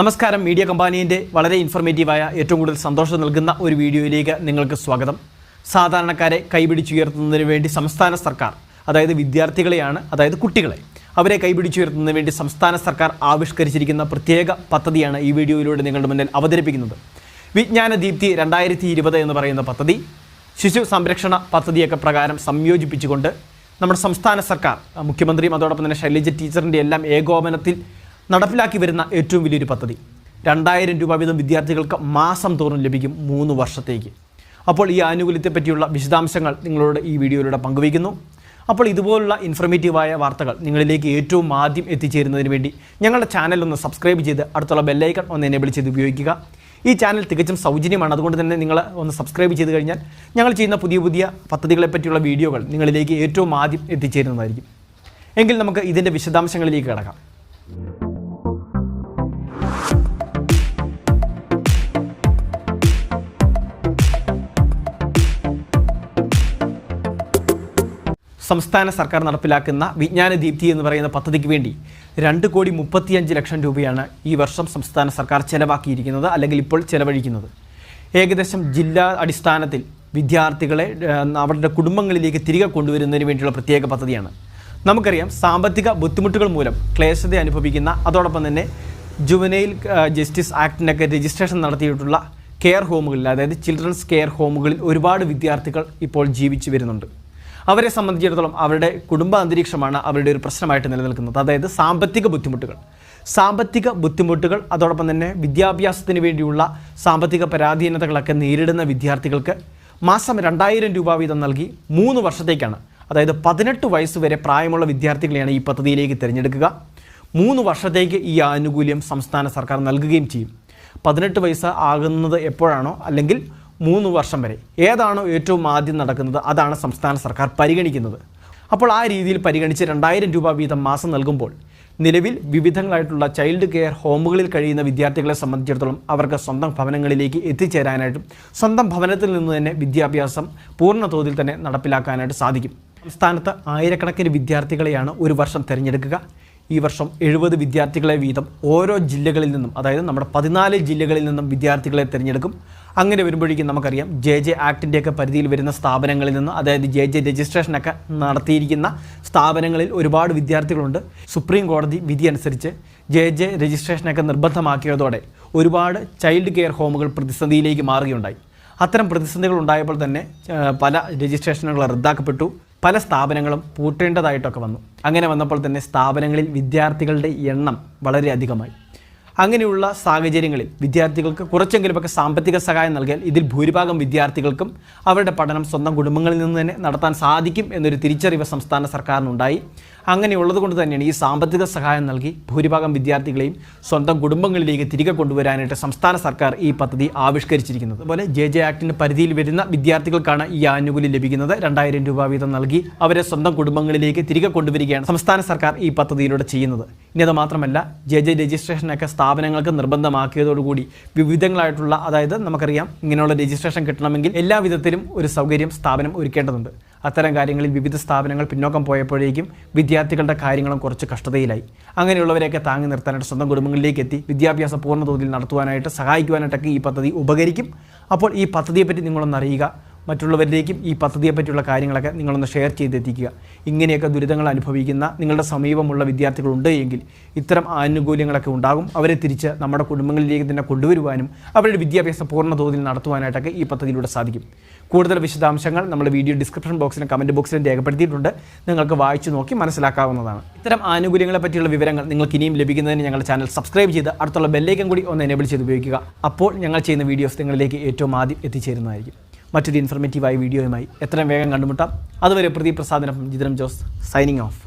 നമസ്കാരം. മീഡിയ കമ്പാനീന്റെ വളരെ ഇൻഫർമേറ്റീവായ ഏറ്റവും കൂടുതൽ സന്തോഷം നൽകുന്ന ഒരു വീഡിയോയിലേക്ക് നിങ്ങൾക്ക് സ്വാഗതം. സാധാരണക്കാരെ കൈപിടിച്ചുയർത്തുന്നതിന് വേണ്ടി സംസ്ഥാന സർക്കാർ അതായത് വിദ്യാർത്ഥികളെയാണ് അതായത് കുട്ടികളെ അവരെ കൈപിടിച്ചുയർത്തുന്നതിന് വേണ്ടി സംസ്ഥാന സർക്കാർ ആവിഷ്കരിച്ചിരിക്കുന്ന പ്രത്യേക പദ്ധതിയാണ് ഈ വീഡിയോയിലൂടെ നിങ്ങളുടെ മുന്നിൽ അവതരിപ്പിക്കുന്നത്. വിജ്ഞാന ദീപ്തി രണ്ടായിരത്തി ഇരുപത് എന്ന് പറയുന്ന പദ്ധതി ശിശു സംരക്ഷണ പദ്ധതിയൊക്കെ പ്രകാരം സംയോജിപ്പിച്ചുകൊണ്ട് നമ്മുടെ സംസ്ഥാന സർക്കാർ മുഖ്യമന്ത്രിയും അതോടൊപ്പം തന്നെ ശൈലജ ടീച്ചറിന്റെ എല്ലാം ഏകോപനത്തിൽ നടപ്പിലാക്കി വരുന്ന ഏറ്റവും വലിയൊരു പദ്ധതി. രണ്ടായിരം രൂപ വീതം വിദ്യാർത്ഥികൾക്ക് മാസം തോറും ലഭിക്കും മൂന്ന് വർഷത്തേക്ക്. അപ്പോൾ ഈ ആനുകൂല്യത്തെ പറ്റിയുള്ള വിശദാംശങ്ങൾ നിങ്ങളോട് ഈ വീഡിയോയിലൂടെ പങ്കുവയ്ക്കുന്നു. അപ്പോൾ ഇതുപോലുള്ള ഇൻഫർമേറ്റീവായ വാർത്തകൾ നിങ്ങളിലേക്ക് ഏറ്റവും ആദ്യം എത്തിച്ചേരുന്നതിന് വേണ്ടി ഞങ്ങളുടെ ചാനൽ ഒന്ന് സബ്സ്ക്രൈബ് ചെയ്ത് അടുത്തുള്ള ബെല്ലൈക്കൺ ഒന്ന് എനേബിൾ ചെയ്ത് ഉപയോഗിക്കുക. ഈ ചാനൽ തികച്ചും സൗജന്യമാണ്. അതുകൊണ്ട് തന്നെ നിങ്ങൾ ഒന്ന് സബ്സ്ക്രൈബ് ചെയ്ത് കഴിഞ്ഞാൽ ഞങ്ങൾ ചെയ്യുന്ന പുതിയ പുതിയ പദ്ധതികളെ പറ്റിയുള്ള വീഡിയോകൾ നിങ്ങളിലേക്ക് ഏറ്റവും ആദ്യം എത്തിച്ചേരുന്നതായിരിക്കും. എങ്കിൽ നമുക്ക് ഇതിന്റെ വിശദാംശങ്ങളിലേക്ക് കിടക്കാം. സംസ്ഥാന സർക്കാർ നടപ്പിലാക്കുന്ന വിജ്ഞാന ദീപ്തി എന്ന് പറയുന്ന പദ്ധതിക്ക് വേണ്ടി രണ്ട് കോടി മുപ്പത്തിയഞ്ച് ലക്ഷം രൂപയാണ് ഈ വർഷം സംസ്ഥാന സർക്കാർ ചെലവാക്കിയിരിക്കുന്നത് അല്ലെങ്കിൽ ഇപ്പോൾ ചെലവഴിക്കുന്നത്. ഏകദേശം ജില്ലാ അടിസ്ഥാനത്തിൽ വിദ്യാർത്ഥികളെ അവരുടെ കുടുംബങ്ങളിലേക്ക് തിരികെ കൊണ്ടുവരുന്നതിന് വേണ്ടിയുള്ള പ്രത്യേക പദ്ധതിയാണ്. നമുക്കറിയാം സാമ്പത്തിക ബുദ്ധിമുട്ടുകൾ മൂലം ക്ലേശത അനുഭവിക്കുന്ന അതോടൊപ്പം തന്നെ ജുവനൈൽ ജസ്റ്റിസ് ആക്ടിനൊക്കെ രജിസ്ട്രേഷൻ നടത്തിയിട്ടുള്ള കെയർ ഹോമുകളിൽ അതായത് ചിൽഡ്രൻസ് കെയർ ഹോമുകളിൽ ഒരുപാട് വിദ്യാർത്ഥികൾ ഇപ്പോൾ ജീവിച്ചു വരുന്നുണ്ട്. അവരെ സംബന്ധിച്ചിടത്തോളം അവരുടെ കുടുംബ അന്തരീക്ഷമാണ് അവരുടെ ഒരു പ്രശ്നമായിട്ട് നിലനിൽക്കുന്നത്. അതായത് സാമ്പത്തിക ബുദ്ധിമുട്ടുകൾ. സാമ്പത്തിക ബുദ്ധിമുട്ടുകൾ അതോടൊപ്പം തന്നെ വിദ്യാഭ്യാസത്തിന് വേണ്ടിയുള്ള സാമ്പത്തിക പരാധീനതകളൊക്കെ നേരിടുന്ന വിദ്യാർത്ഥികൾക്ക് മാസം രണ്ടായിരം രൂപ വീതം നൽകി മൂന്ന് വർഷത്തേക്കാണ്. അതായത് പതിനെട്ട് വയസ്സ് വരെ പ്രായമുള്ള വിദ്യാർത്ഥികളെയാണ് ഈ പദ്ധതിയിലേക്ക് തിരഞ്ഞെടുക്കുക. മൂന്ന് വർഷത്തേക്ക് ഈ ആനുകൂല്യം സംസ്ഥാന സർക്കാർ നൽകുകയും ചെയ്യും. പതിനെട്ട് വയസ്സ് ആകുന്നത് എപ്പോഴാണോ അല്ലെങ്കിൽ മൂന്ന് വർഷം വരെ. ഏതാണോ ഏറ്റവും ആദ്യം നടക്കുന്നത് അതാണ് സംസ്ഥാന സർക്കാർ പരിഗണിക്കുന്നത്. അപ്പോൾ ആ രീതിയിൽ പരിഗണിച്ച് രണ്ടായിരം രൂപ വീതം മാസം നൽകുമ്പോൾ നിലവിൽ വിവിധങ്ങളായിട്ടുള്ള ചൈൽഡ് കെയർ ഹോമുകളിൽ കഴിയുന്ന വിദ്യാർത്ഥികളെ സംബന്ധിച്ചിടത്തോളം അവർക്ക് സ്വന്തം ഭവനങ്ങളിലേക്ക് എത്തിച്ചേരാനായിട്ടും സ്വന്തം ഭവനത്തിൽ നിന്ന് തന്നെ വിദ്യാഭ്യാസം പൂർണ തോതിൽ തന്നെ നടപ്പിലാക്കാനായിട്ട് സാധിക്കും. സംസ്ഥാനത്ത് ആയിരക്കണക്കിന് വിദ്യാർത്ഥികളെയാണ് ഒരു വർഷം തിരഞ്ഞെടുക്കുക. ഈ വർഷം എഴുപത് വിദ്യാർത്ഥികളെ വീതം ഓരോ ജില്ലകളിൽ നിന്നും അതായത് നമ്മുടെ പതിനാല് ജില്ലകളിൽ നിന്നും വിദ്യാർത്ഥികളെ തിരഞ്ഞെടുക്കും. അങ്ങനെ വരുമ്പോഴേക്കും നമുക്കറിയാം ജെ ജെ ആക്ടിന്റെയൊക്കെ പരിധിയിൽ വരുന്ന സ്ഥാപനങ്ങളിൽ നിന്ന് അതായത് ജെ ജെ രജിസ്ട്രേഷനൊക്കെ നടത്തിയിരിക്കുന്ന സ്ഥാപനങ്ങളിൽ ഒരുപാട് വിദ്യാർത്ഥികളുണ്ട്. സുപ്രീം കോടതി വിധി അനുസരിച്ച് ജെ ജെ രജിസ്ട്രേഷനൊക്കെ നിർബന്ധമാക്കിയതോടെ ഒരുപാട് ചൈൽഡ് കെയർ ഹോമുകൾ പ്രതിസന്ധിയിലേക്ക് മാറുകയുണ്ടായി. അത്തരം പ്രതിസന്ധികൾ ഉണ്ടായപ്പോൾ തന്നെ പല രജിസ്ട്രേഷനുകൾ റദ്ദാക്കപ്പെട്ടു. പല സ്ഥാപനങ്ങളും പൂട്ടേണ്ടതായിട്ടൊക്കെ വന്നു. അങ്ങനെ വന്നപ്പോൾ തന്നെ സ്ഥാപനങ്ങളിൽ വിദ്യാർത്ഥികളുടെ എണ്ണം വളരെ അധികമായി. അങ്ങനെയുള്ള സാഹചര്യങ്ങളിൽ വിദ്യാർത്ഥികൾക്ക് കുറച്ചെങ്കിലുമൊക്കെ സാമ്പത്തിക സഹായം നൽകിയാൽ ഇതിൽ ഭൂരിഭാഗം വിദ്യാർത്ഥികൾക്കും അവരുടെ പഠനം സ്വന്തം കുടുംബങ്ങളിൽ നിന്ന് തന്നെ നടത്താൻ സാധിക്കും എന്നൊരു തിരിച്ചറിവ് സംസ്ഥാന സർക്കാരിനുണ്ടായി. അങ്ങനെയുള്ളത് കൊണ്ട് തന്നെയാണ് ഈ സാമ്പത്തിക സഹായം നൽകി ഭൂരിഭാഗം വിദ്യാർത്ഥികളെയും സ്വന്തം കുടുംബങ്ങളിലേക്ക് തിരികെ കൊണ്ടുവരാനായിട്ട് സംസ്ഥാന സർക്കാർ ഈ പദ്ധതി ആവിഷ്കരിച്ചിരിക്കുന്നത്. അതുപോലെ ജെ ജെ ആക്ടിന് പരിധിയിൽ വരുന്ന വിദ്യാർത്ഥികൾക്കാണ് ഈ ആനുകൂല്യം ലഭിക്കുന്നത്. രണ്ടായിരം രൂപ വീതം നൽകി അവരെ സ്വന്തം കുടുംബങ്ങളിലേക്ക് തിരികെ കൊണ്ടുവരികയാണ് സംസ്ഥാന സർക്കാർ ഈ പദ്ധതിയിലൂടെ ചെയ്യുന്നത്. ഇനി അത് മാത്രമല്ല ജെ ജെ രജിസ്ട്രേഷനൊക്കെ സ്ഥാപനങ്ങൾക്ക് നിർബന്ധമാക്കിയതോടുകൂടി വിവിധങ്ങളായിട്ടുള്ള അതായത് നമുക്കറിയാം ഇങ്ങനെയുള്ള രജിസ്ട്രേഷൻ കിട്ടണമെങ്കിൽ എല്ലാ വിധത്തിലും ഒരു സൗകര്യം സ്ഥാപനം ഒരുക്കേണ്ടതുണ്ട്. അത്തരം കാര്യങ്ങളിൽ വിവിധ സ്ഥാപനങ്ങൾ പിന്നോക്കം പോയപ്പോഴേക്കും വിദ്യാർത്ഥികളുടെ കാര്യങ്ങളും കുറച്ച് കഷ്ടതയിലായി. അങ്ങനെയുള്ളവരെയൊക്കെ താങ്ങി നിർത്താനായിട്ട് സ്വന്തം കുടുംബങ്ങളിലേക്ക് എത്തി വിദ്യാഭ്യാസം പൂർണ തോതിൽ നടത്തുവാനായിട്ട് സഹായിക്കുവാനായിട്ടൊക്കെ ഈ പദ്ധതി ഉപകരിക്കും. അപ്പോൾ ഈ പദ്ധതിയെപ്പറ്റി നിങ്ങളൊന്ന് അറിയുക. മറ്റുള്ളവരിലേക്കും ഈ പദ്ധതിയെപ്പറ്റിയുള്ള കാര്യങ്ങളൊക്കെ നിങ്ങളൊന്ന് ഷെയർ ചെയ്തെത്തിക്കുക. ഇങ്ങനെയൊക്കെ ദുരിതങ്ങൾ അനുഭവിക്കുന്ന നിങ്ങളുടെ സമീപമുള്ള വിദ്യാർത്ഥികളുണ്ട് എങ്കിൽ ഇത്തരം ആനുകൂല്യങ്ങളൊക്കെ ഉണ്ടാകും. അവരെ തിരിച്ച് നമ്മുടെ കുടുംബങ്ങളിലേക്ക് തന്നെ കൊണ്ടുവരുവാനും അവരുടെ വിദ്യാഭ്യാസം പൂർണ തോതിൽ നടത്തുവാനായിട്ടൊക്കെ ഈ പദ്ധതിയിലൂടെ സാധിക്കും. കൂടുതൽ വിശദാംശങ്ങൾ നമ്മൾ വീഡിയോ ഡിസ്ക്രിപ്ഷൻ ബോക്സിലും കമന്റ് ബോക്സിലും രേഖപ്പെടുത്തിയിട്ടുണ്ട്. നിങ്ങൾക്ക് വായിച്ചു നോക്കി മനസ്സിലാക്കാവുന്നതാണ്. ഇത്തരം ആനുകൂല്യങ്ങളെ പറ്റിയുള്ള വിവരങ്ങൾ നിങ്ങൾക്ക് ഇനിയും ലഭിക്കുന്നതിന് ഞങ്ങളുടെ ചാനൽ സബ്സ്ക്രൈബ് ചെയ്ത് അടുത്തുള്ള ബെല്ലേക്കും കൂടി ഒന്ന് എനേബിൾ ചെയ്ത് ഉപയോഗിക്കുക. അപ്പോൾ ഞങ്ങൾ ചെയ്യുന്ന വീഡിയോസ് നിങ്ങളിലേക്ക് ഏറ്റവും ആദ്യം എത്തിച്ചേരുന്നതായിരിക്കും. മറ്റൊരു ഇൻഫർമേറ്റീവായ വീഡിയോയുമായി എത്രയും വേഗം കണ്ടുമുട്ടാം. അതുവരെ പ്രദീപ് പ്രസാദിനൊപ്പം ജിതരം ജോസ് സൈനിങ് ഓഫ്